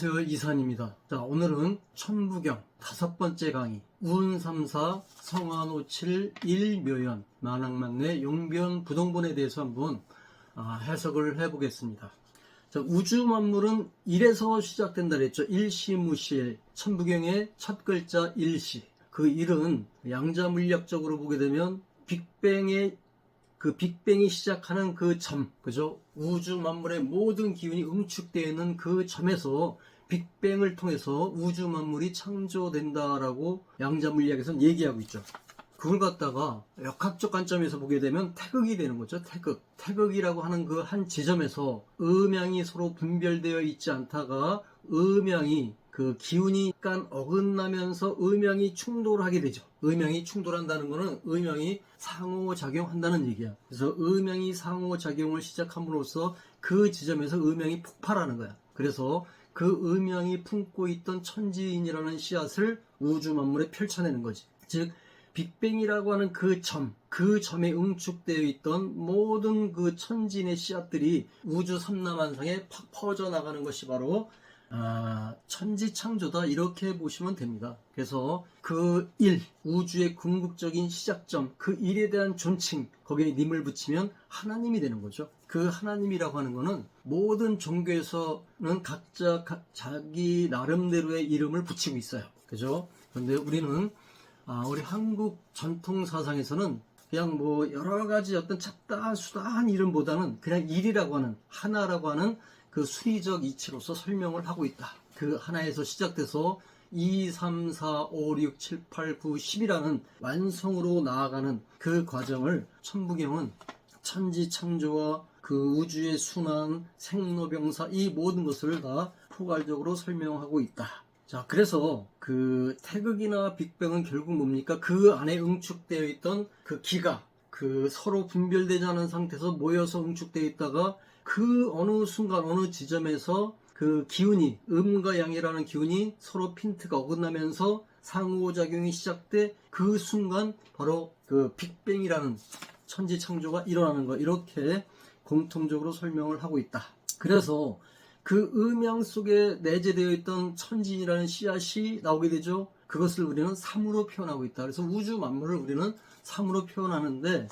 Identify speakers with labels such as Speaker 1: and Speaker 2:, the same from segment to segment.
Speaker 1: 안녕하세요 이산입니다. 자 오늘은 천부경 다섯 번째 강의 우운삼사 성화노칠 일묘연 만학만내 용변 부동본에 대해서 한번 아, 해석을 해보겠습니다. 자, 우주 만물은 일에서 시작된다 그랬죠. 일시무실 천부경의 첫 글자 일시 그 일은 양자 물리학적으로 보게 되면 빅뱅의 그 빅뱅이 시작하는 그 점, 그죠? 우주 만물의 모든 기운이 응축되어 있는 그 점에서 빅뱅을 통해서 우주 만물이 창조된다라고 양자 물리학에서는 얘기하고 있죠. 그걸 갖다가 역학적 관점에서 보게 되면 태극이 되는 거죠. 태극. 태극이라고 하는 그 한 지점에서 음양이 서로 분별되어 있지 않다가 음양이 그 기운이 약간 어긋나면서 음양이 충돌하게 되죠. 음양이 충돌한다는 것은 음양이 상호작용한다는 얘기야. 그래서 음양이 상호작용을 시작함으로써 그 지점에서 음양이 폭발하는 거야. 그래서 그 음양이 품고 있던 천지인이라는 씨앗을 우주 만물에 펼쳐내는 거지. 즉 빅뱅이라고 하는 그 점, 그 점에 응축되어 있던 모든 그 천진의 씨앗들이 우주 삼라만상에 팍 퍼져 나가는 것이 바로 아, 천지 창조다 이렇게 보시면 됩니다. 그래서 그 일, 우주의 궁극적인 시작점, 그 일에 대한 존칭, 거기에 님을 붙이면 하나님이 되는 거죠. 그 하나님이라고 하는 것은 모든 종교에서는 각자 가- 자기 나름대로의 이름을 붙이고 있어요. 그죠? 그런데 우리는 아, 우리 한국 전통 사상에서는 그냥 뭐 여러 가지 어떤 잡다한 수다한 이름보다는 그냥 일이라고 하는 하나라고 하는 그 수리적 이치로서 설명을 하고 있다. 그 하나에서 시작돼서 2, 3, 4, 5, 6, 7, 8, 9, 10이라는 완성으로 나아가는 그 과정을 천부경은 천지 창조와 그 우주의 순환, 생로병사 이 모든 것을 다 포괄적으로 설명하고 있다. 자, 그래서 그 태극이나 빅뱅은 결국 뭡니까? 그 안에 응축되어 있던 그 기가 그 서로 분별되지 않은 상태에서 모여서 응축되어 있다가 그 어느 순간 어느 지점에서 그 기운이 음과 양이라는 기운이 서로 핀트가 어긋나면서 상호작용이 시작돼 그 순간 바로 그 빅뱅이라는 천지 창조가 일어나는 거 이렇게 공통적으로 설명을 하고 있다. 그래서 그 음양 속에 내재되어 있던 천진이라는 씨앗이 나오게 되죠. 그것을 우리는 삼으로 표현하고 있다. 그래서 우주 만물을 우리는 삼으로 표현하는데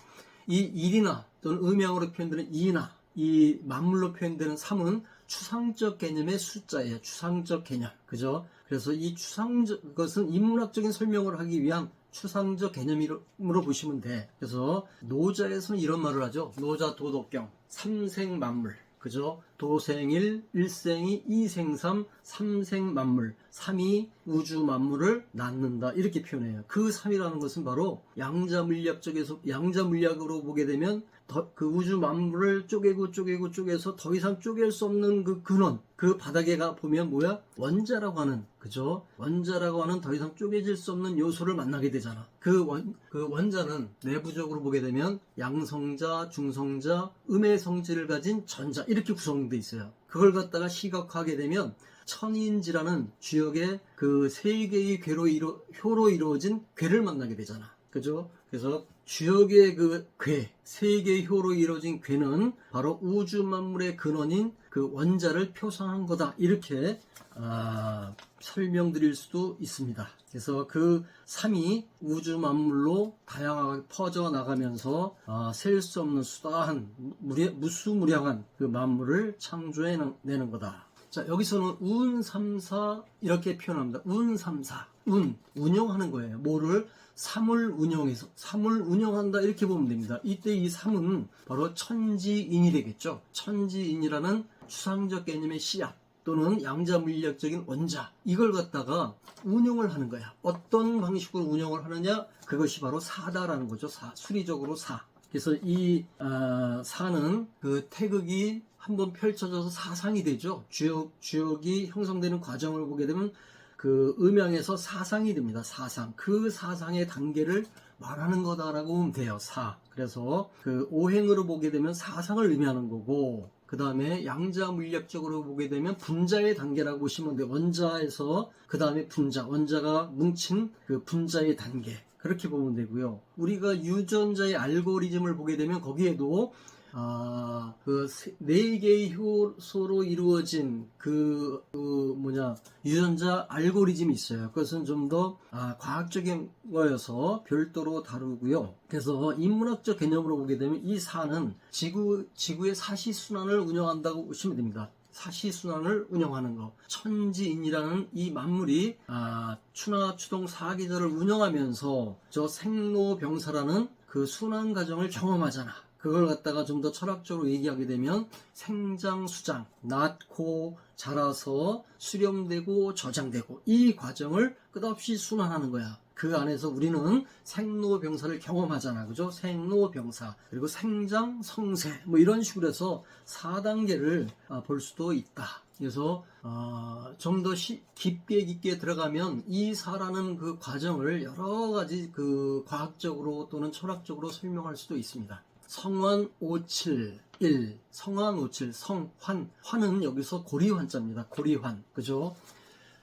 Speaker 1: 이 일이나 또는 음양으로 표현되는 이나 이 만물로 표현되는 삼은 추상적 개념의 숫자예요. 추상적 개념. 그죠? 그래서 이 추상적 것은 인문학적인 설명을 하기 위한 추상적 개념으로 보시면 돼. 그래서 노자에서는 이런 말을 하죠. 노자 도덕경 삼생 만물. 그죠? 도생일, 일생이, 이생삼, 삼생 만물, 삼이 우주 만물을 낳는다 이렇게 표현해요. 그 삼이라는 것은 바로 양자 물리학 쪽에서 양자 물리학으로 보게 되면 더- 그 우주 만물을 쪼개고 쪼개고 쪼개서 더 이상 쪼갤 수 없는 그 근원, 그 바닥에 가 보면 뭐야? 원자라고 하는 그죠? 원자라고 하는 더 이상 쪼개질 수 없는 요소를 만나게 되잖아. 그 원, 그 원자는 내부적으로 보게 되면 양성자, 중성자, 음의 성질을 가진 전자 이렇게 구성되어 있어요. 그걸 갖다가 시각화하게 되면 천인지라는 주역의 그 세 개의 괴로 이루, 효로 이루어진 괴를 만나게 되잖아. 그죠? 그래서 주역의 그 괴, 세 개의 효로 이루어진 괴는 바로 우주 만물의 근원인 그 원자를 표상한 거다. 이렇게 아, 설명드릴 수도 있습니다. 그래서 그 삼이 우주 만물로 다양하게 퍼져 나가면서 아, 셀수 없는 수다한 무수무량한 그 만물을 창조해 내는 거다. 자 여기서는 운, 삼사 이렇게 표현합니다. 운, 삼사. 운, 운영하는 거예요. 뭐를? 삼을 운영해서, 삼을 운영한다 이렇게 보면 됩니다. 이때 이 삼은 바로 천지인이 되겠죠. 천지인이라는 추상적 개념의 씨앗. 또는 양자 물리학적인 원자 이걸 갖다가 운영을 하는 거야. 어떤 방식으로 운영을 하느냐? 그것이 바로 사다라는 거죠. 사 수리적으로 사. 그래서 이 아, 사는 그 태극이 한번 펼쳐져서 사상이 되죠. 주역 주역이 형성되는 과정을 보게 되면 그 음양에서 사상이 됩니다. 사상. 그 사상의 단계를 말하는 거다라고 보면 돼요. 사. 그래서 그 오행으로 보게 되면 사상을 의미하는 거고 그 다음에 양자 물리학적으로 보게 되면 분자의 단계라고 보시면 돼요. 원자에서 그 다음에 분자, 원자가 뭉친 그 분자의 단계. 그렇게 보면 되고요. 우리가 유전자의 알고리즘을 보게 되면 거기에도 아, 그, 네 개의 효소로 이루어진 그, 그 뭐냐, 유전자 알고리즘이 있어요. 그것은 좀 더, 아, 과학적인 거여서 별도로 다루고요. 그래서 인문학적 개념으로 보게 되면 이 사는 지구, 지구의 사시 순환을 운영한다고 보시면 됩니다. 사시순환을 운영하는 거. 천지인이라는 이 만물이 아, 추나 추동 사계절을 운영하면서 저 생로병사라는 그 순환 과정을 경험하잖아. 그걸 갖다가 좀 더 철학적으로 얘기하게 되면 생장수장, 낳고 자라서 수렴되고 저장되고 이 과정을 끝없이 순환하는 거야. 그 안에서 우리는 생로병사를 경험하잖아. 그죠? 생로병사. 그리고 생장, 성세. 뭐 이런 식으로 해서 4단계를 볼 수도 있다. 그래서 어, 좀더 깊게 깊게 들어가면 이 사라는 그 과정을 여러 가지 그 과학적으로 또는 철학적으로 설명할 수도 있습니다. 성환 571 성환 57 성환 환은 여기서 고리환자입니다. 고리환 그죠?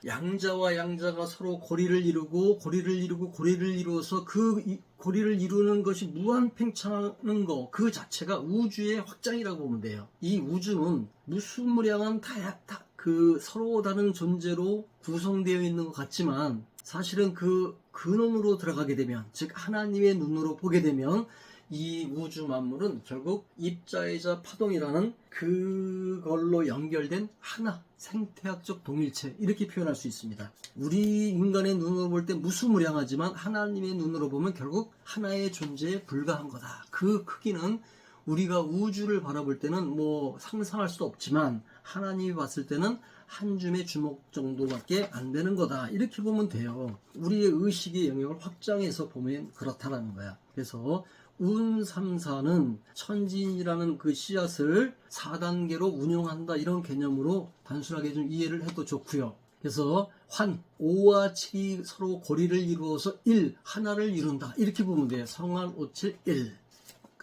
Speaker 1: 양자와 양자가 서로 고리를 이루고 고리를 이루고 고리를 이루어서 그 이- 고리를 이루는 것이 무한 팽창하는 거 그 자체가 우주의 확장이라고 보면 돼요. 이 우주는 무수무량한 다야 다, 그 서로 다른 존재로 구성되어 있는 것 같지만 사실은 그 근원으로 들어가게 되면 즉 하나님의 눈으로 보게 되면 이 우주 만물은 결국 입자이자 파동이라는 그걸로 연결된 하나 생태학적 동일체 이렇게 표현할 수 있습니다. 우리 인간의 눈으로 볼 때 무수무량하지만 하나님의 눈으로 보면 결국 하나의 존재에 불과한 거다. 그 크기는 우리가 우주를 바라볼 때는 뭐 상상할 수도 없지만 하나님이 봤을 때는 한 줌의 주먹 정도밖에 안 되는 거다. 이렇게 보면 돼요. 우리의 의식의 영역을 확장해서 보면 그렇다라는 거야. 그래서 운삼사는 천진이라는 그 씨앗을 4단계로 운용한다 이런 개념으로 단순하게 좀 이해를 해도 좋고요. 그래서 환, 5와 7이 서로 고리를 이루어서 1, 하나를 이룬다. 이렇게 보면 돼요. 성환, 5, 7, 1.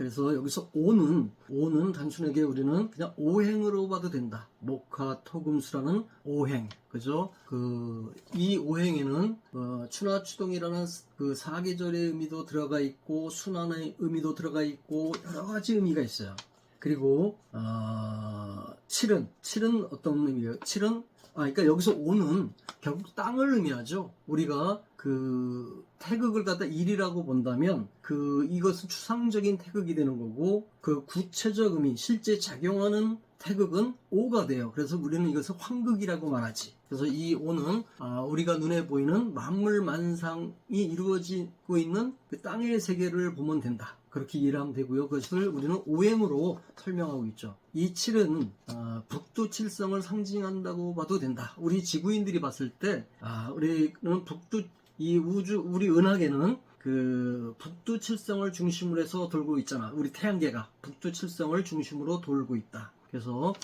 Speaker 1: 그래서 여기서 5는 5는 단순하게 우리는 그냥 오행으로 봐도 된다. 목화 토금수라는 오행. 그죠? 그 이 오행에는 어, 추나 추동이라는 그 사계절의 의미도 들어가 있고 순환의 의미도 들어가 있고 여러 가지 의미가 있어요. 그리고 어, 7은 7은 어떤 의미예요? 7은 아, 그러니까 여기서 5는 결국 땅을 의미하죠. 우리가 그 태극을 갖다 일이라고 본다면 그 이것은 추상적인 태극이 되는 거고 그 구체적 의미 실제 작용하는 태극은 오가 돼요. 그래서 우리는 이것을 황극이라고 말하지. 그래서 이 오는 아, 우리가 눈에 보이는 만물 만상이 이루어지고 있는 그 땅의 세계를 보면 된다. 그렇게 이해를 하면 되고요. 그것을 우리는 오행으로 설명하고 있죠. 이 칠은 아, 북두칠성을 상징한다고 봐도 된다. 우리 지구인들이 봤을 때 아, 우리는 북두 이 우주 우리 은하계는 그 북두칠성을 중심으로 해서 돌고 있잖아. 우리 태양계가 북두칠성을 중심으로 돌고 있다. 그래서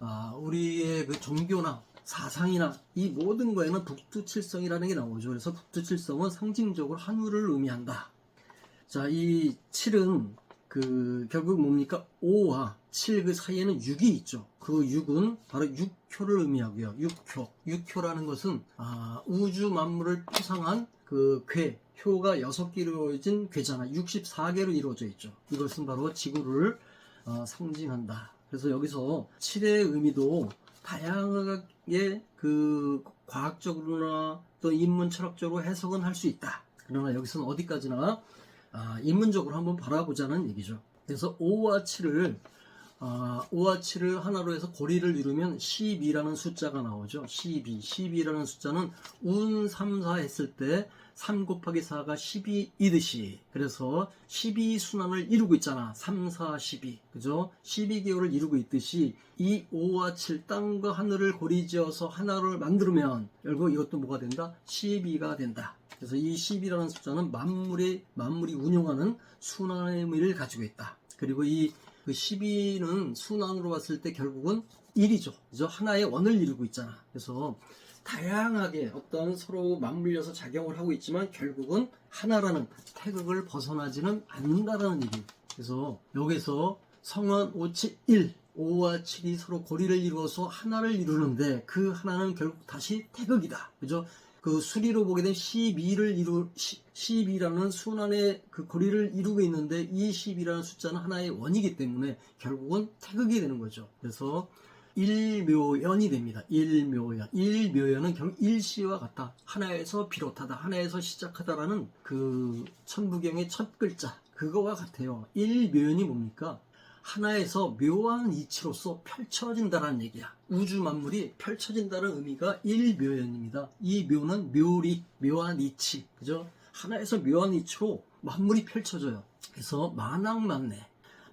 Speaker 1: 아, 우리의 그 종교나 사상이나 이 모든 거에는 북두칠성이라는 게 나오죠. 그래서 북두칠성은 상징적으로 하늘을 의미한다. 자, 이 7은 그 결국 뭡니까? 5와 7 그 사이에는 6이 있죠. 그 6은 바로 육효를 의미하고요. 육효. 육효라는 것은 아, 우주 만물을 표상한 그 괴, 효가 6개 이루어진 괴잖아. 64개로 이루어져 있죠. 이것은 바로 지구를 어, 상징한다. 그래서 여기서 7의 의미도 다양하게 그 과학적으로나 또 인문 철학적으로 해석은 할 수 있다. 그러나 여기서는 어디까지나 아, 인문적으로 한번 바라보자는 얘기죠. 그래서 5와 7을 아, 5와 7을 하나로 해서 고리를 이루면 12라는 숫자가 나오죠. 12. 12라는 숫자는 운 3, 4 했을 때 3 곱하기 4가 12이듯이 그래서 12 순환을 이루고 있잖아. 3, 4, 12. 그죠? 12개월을 이루고 있듯이 이 5와 7 땅과 하늘을 고리 지어서 하나를 만들면 결국 이것도 뭐가 된다? 12가 된다. 그래서 이 10이라는 숫자는 만물의 만물이 운영하는 순환의 의미를 가지고 있다. 그리고 이 그 12는 순환으로 봤을 때 결국은 1이죠. 그죠? 하나의 원을 이루고 있잖아. 그래서 다양하게 어떤 서로 맞물려서 작용을 하고 있지만 결국은 하나라는 태극을 벗어나지는 않는다라는 얘기. 그래서 여기서 성원 5, 7, 1 5와 7이 서로 고리를 이루어서 하나를 이루는데 그 하나는 결국 다시 태극이다. 그죠? 그그 수리로 보게 되면 12를 이루 12라는 순환의 그 고리를 이루고 있는데 이 12라는 숫자는 하나의 원이기 때문에 결국은 태극이 되는 거죠. 그래서 일묘연이 됩니다. 일묘연. 일묘연은 결국 일시와 같다. 하나에서 비롯하다. 하나에서 시작하다라는 그 천부경의 첫 글자. 그거와 같아요. 일묘연이 뭡니까? 하나에서 묘한 이치로서 펼쳐진다라는 얘기야. 우주 만물이 펼쳐진다는 의미가 일묘연입니다. 이 묘는 묘리, 묘한 이치. 그죠? 하나에서 묘한 이치로 만물이 펼쳐져요. 그래서 만왕만내.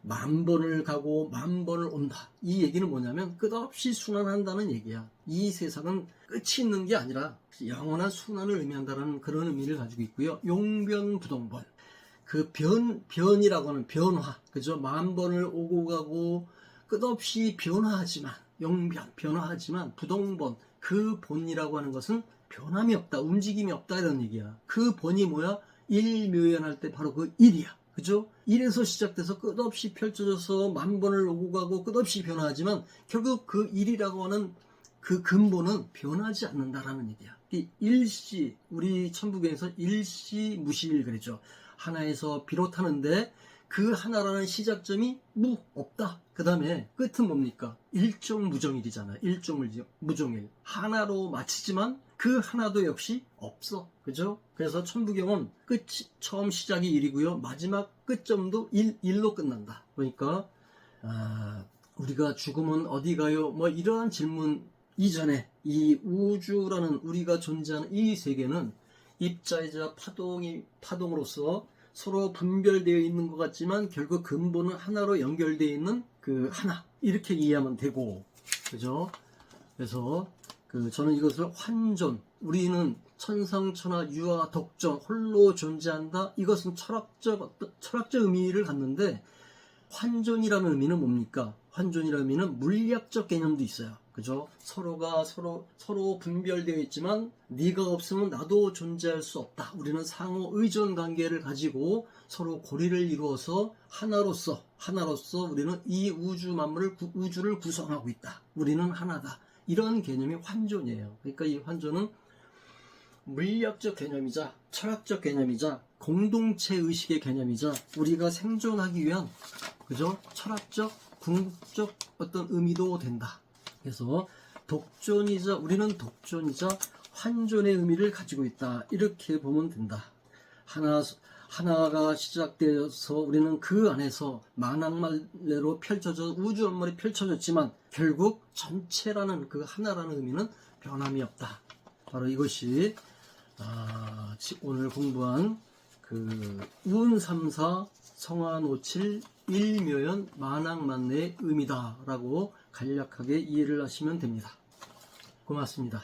Speaker 1: 만 번을 가고 만 번을 온다. 이 얘기는 뭐냐면 끝없이 순환한다는 얘기야. 이 세상은 끝이 있는 게 아니라 영원한 순환을 의미한다는 그런 의미를 가지고 있고요. 용변부동번. 그 변, 변이라고 하는 변화. 그죠? 만 번을 오고 가고 끝없이 변화하지만, 용변, 변화하지만 부동본. 그 본이라고 하는 것은 변함이 없다. 움직임이 없다. 이런 얘기야. 그 본이 뭐야? 일묘연할 때 바로 그 일이야. 그죠? 1에서 시작돼서 끝없이 펼쳐져서 만 번을 오고 가고 끝없이 변화하지만 결국 그 1이라고 하는 그 근본은 변하지 않는다라는 얘기야. 이 일시, 우리 천부경에서 일시 무시일 그랬죠. 하나에서 비롯하는데 그 하나라는 시작점이 무, 없다. 그 다음에 끝은 뭡니까? 일종 무정일이잖아. 일종 무정일. 하나로 마치지만 그 하나도 역시 없어. 그죠? 그래서 천부경은 끝이, 처음 시작이 1이고요. 마지막 끝점도 1, 1로 끝난다. 그러니까, 아, 우리가 죽으면 어디 가요? 뭐 이러한 질문 이전에 이 우주라는 우리가 존재하는 이 세계는 입자이자 파동이, 파동으로서 서로 분별되어 있는 것 같지만 결국 근본은 하나로 연결되어 있는 그 하나. 이렇게 이해하면 되고. 그죠? 그래서 그 저는 이것을 환존. 우리는 천상천하 유아 독존 홀로 존재한다. 이것은 철학적 철학적 의미를 갖는데 환존이라는 의미는 뭡니까? 환존이라는 의미는 물리학적 개념도 있어요. 그죠? 서로가 서로 서로 분별되어 있지만 네가 없으면 나도 존재할 수 없다. 우리는 상호 의존 관계를 가지고 서로 고리를 이루어서 하나로서 하나로서 우리는 이 우주 만물을 구- 우주를 구성하고 있다. 우리는 하나다. 이런 개념이 환존이에요. 그러니까 이 환존은 물리학적 개념이자 철학적 개념이자 공동체 의식의 개념이자 우리가 생존하기 위한 그죠? 철학적 궁극적 어떤 의미도 된다. 그래서 독존이자 우리는 독존이자 환존의 의미를 가지고 있다. 이렇게 보면 된다. 하나 하나가 시작되어서 우리는 그 안에서 만왕만래로 펼쳐져 우주 만물이 펼쳐졌지만 결국 전체라는 그 하나라는 의미는 변함이 없다. 바로 이것이 아, 지- 오늘 공부한 그 운삼사 성화노칠 일묘연 만왕만내의 의미다라고 간략하게 이해를 하시면 됩니다. 고맙습니다.